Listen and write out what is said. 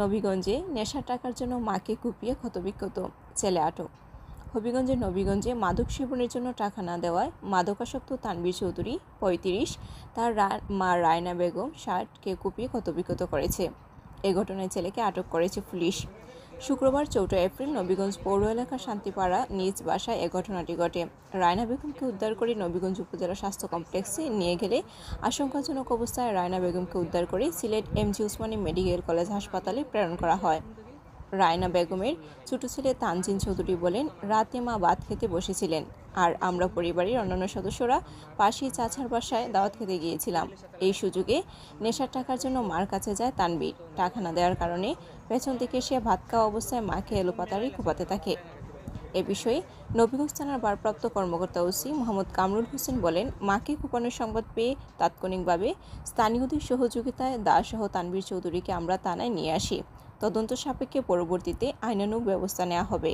নবীগঞ্জে নেশার টাকার জন্য মাকে কুপিয়ে ক্ষতবিক্ষত ছেলে আটক। হবিগঞ্জের নবীগঞ্জে মাদক সেবনের জন্য টাকা না দেওয়ায় মাদকাসক্ত তানবীর চৌধুরী পঁয়ত্রিশ, তার মা রায়না বেগম ষাটকে কুপিয়ে ক্ষতবিক্ষত করেছে। এ ঘটনায় ছেলেকে আটক করেছে পুলিশ। শুক্রবার চৌঠা এপ্রিল নবীগঞ্জ পৌর এলাকার শান্তিপাড়া নিজ বাসায় এ ঘটনাটি ঘটে। রায়না বেগমকে উদ্ধার করে নবীগঞ্জ উপজেলা স্বাস্থ্য কমপ্লেক্সে নিয়ে গেলে আশঙ্কাজনক অবস্থায় রায়না বেগমকে উদ্ধার করে Sylhet MG Osmani medical college হাসপাতালে প্রেরণ করা হয়। রায়না বেগমের ছোট ছেলে তানজিন চৌধুরী বলেন, রাতে মা ভাত খেতে বসেছিলেন আর আমরা পরিবারের অন্যান্য সদস্যরা পাশেই চাচার বাসায় দাওয়াত খেতে গিয়েছিলাম। এই সুযোগে নেশার টাকার জন্য মার কাছে যায় তানবির। টাকা না দেওয়ার কারণে পেছন থেকে সে ভাত খাওয়া অবস্থায় মাকে এলোপাতারি কোপাতে থাকে। এ বিষয়ে নবীগঞ্জ থানার ভারপ্রাপ্ত কর্মকর্তা ওসি মোহাম্মদ কামরুল হোসেন বলেন, মাকে কুপানোর সংবাদ পেয়ে তাৎক্ষণিকভাবে স্থানীয়দের সহযোগিতায় দাসহ তানবীর চৌধুরীকে আমরা থানায় নিয়ে আসি। তদন্ত সাপেক্ষে পরবর্তীতে আইনানুগ ব্যবস্থা নেওয়া হবে।